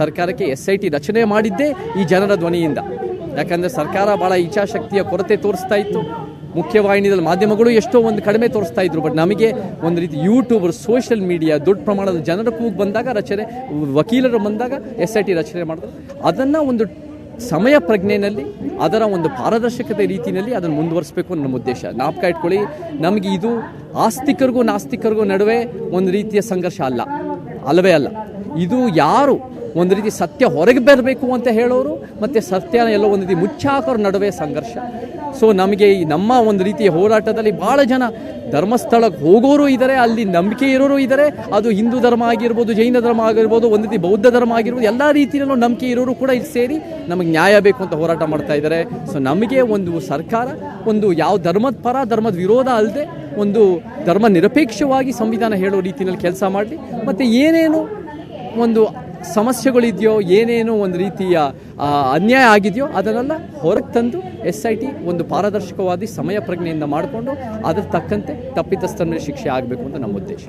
ಸರ್ಕಾರಕ್ಕೆ S I T ರಚನೆ ಮಾಡಿದ್ದೇ ಈ ಜನರ ಧ್ವನಿಯಿಂದ. ಯಾಕಂದರೆ ಸರ್ಕಾರ ಭಾಳ ಇಚ್ಛಾಶಕ್ತಿಯ ಕೊರತೆ ತೋರಿಸ್ತಾ ಇತ್ತು. ಮುಖ್ಯವಾಹಿನಿಯಲ್ಲಿ ಮಾಧ್ಯಮಗಳು ಎಷ್ಟೋ ಒಂದು ಕಡಿಮೆ ತೋರಿಸ್ತಾ ಇದ್ರು, ಬಟ್ ನಮಗೆ ಒಂದು ರೀತಿ ಯೂಟ್ಯೂಬರ್ ಸೋಷಿಯಲ್ ಮೀಡಿಯಾ ದೊಡ್ಡ ಪ್ರಮಾಣದ ಜನರ ಕೂಗು ಬಂದಾಗ ರಚನೆ, ವಕೀಲರು ಬಂದಾಗ ಎಸ್ ಐ ಟಿ ರಚನೆ ಮಾಡಿದ್ರು. ಅದನ್ನು ಒಂದು ಸಮಯ ಪ್ರಜ್ಞೆಯಲ್ಲಿ ಅದರ ಒಂದು ಪಾರದರ್ಶಕತೆ ರೀತಿಯಲ್ಲಿ ಅದನ್ನು ಮುಂದುವರಿಸಬೇಕು ಅನ್ನೋ ನಮ್ಮ ಉದ್ದೇಶ. ನಾಪಕ ಇಟ್ಕೊಳ್ಳಿ, ನಮಗೆ ಇದು ಆಸ್ತಿಕರಿಗೂ ನಾಸ್ತಿಕರಿಗೂ ನಡುವೆ ಒಂದು ರೀತಿಯ ಸಂಘರ್ಷ ಅಲ್ಲ. ಅಲ್ಲವೇ ಅಲ್ಲ. ಇದು ಯಾರು ಒಂದು ರೀತಿ ಸತ್ಯ ಹೊರಗೆ ಬರಬೇಕು ಅಂತ ಹೇಳೋರು, ಮತ್ತು ಸತ್ಯನ ಎಲ್ಲೋ ಒಂದು ರೀತಿ ಮುಚ್ಚಾಕೋರ ನಡುವೆ ಸಂಘರ್ಷ. ಸೊ ನಮಗೆ ಈ ನಮ್ಮ ಒಂದು ರೀತಿಯ ಹೋರಾಟದಲ್ಲಿ ಭಾಳ ಜನ ಧರ್ಮಸ್ಥಳಕ್ಕೆ ಹೋಗೋರು ಇದ್ದಾರೆ ಅಲ್ಲಿ ನಂಬಿಕೆ ಇರೋರು ಇದ್ದಾರೆ ಅದು ಹಿಂದೂ ಧರ್ಮ ಆಗಿರ್ಬೋದು, ಜೈನ ಧರ್ಮ ಆಗಿರ್ಬೋದು, ಒಂದು ರೀತಿ ಬೌದ್ಧ ಧರ್ಮ ಆಗಿರ್ಬೋದು, ಎಲ್ಲ ರೀತಿಯಲ್ಲೂ ನಂಬಿಕೆ ಇರೋರು ಕೂಡ ಇಲ್ಲಿ ಸೇರಿ ನಮಗೆ ನ್ಯಾಯ ಬೇಕು ಅಂತ ಹೋರಾಟ ಮಾಡ್ತಾ ಇದ್ದಾರೆ ಸೊ ನಮಗೆ ಒಂದು ಸರ್ಕಾರ, ಒಂದು ಯಾವ ಧರ್ಮದ ಪರ, ಧರ್ಮದ ವಿರೋಧ ಅಲ್ಲದೆ ಒಂದು ಧರ್ಮ ನಿರಪೇಕ್ಷವಾಗಿ ಸಂವಿಧಾನ ಹೇಳೋ ರೀತಿಯಲ್ಲಿ ಕೆಲಸ ಮಾಡಲಿ. ಮತ್ತು ಏನೇನು ಒಂದು ಸಮಸ್ಯೆಗಳಿದೆಯೋ ಏನೇನು ಒಂದು ರೀತಿಯ ಅನ್ಯಾಯ ಆಗಿದೆಯೋ ಅದನ್ನೆಲ್ಲ ಹೊರಗೆ ತಂದು ಎಸ್ ಐ ಟಿ ಒಂದು ಪಾರದರ್ಶಕವಾದಿ ಸಮಯ ಪ್ರಜ್ಞೆಯಿಂದ ಮಾಡಿಕೊಂಡು ಅದರ ತಕ್ಕಂತೆ ತಪ್ಪಿತಸ್ಥರ ಶಿಕ್ಷೆ ಆಗಬೇಕು ಅಂತ ನಮ್ಮ ಉದ್ದೇಶ.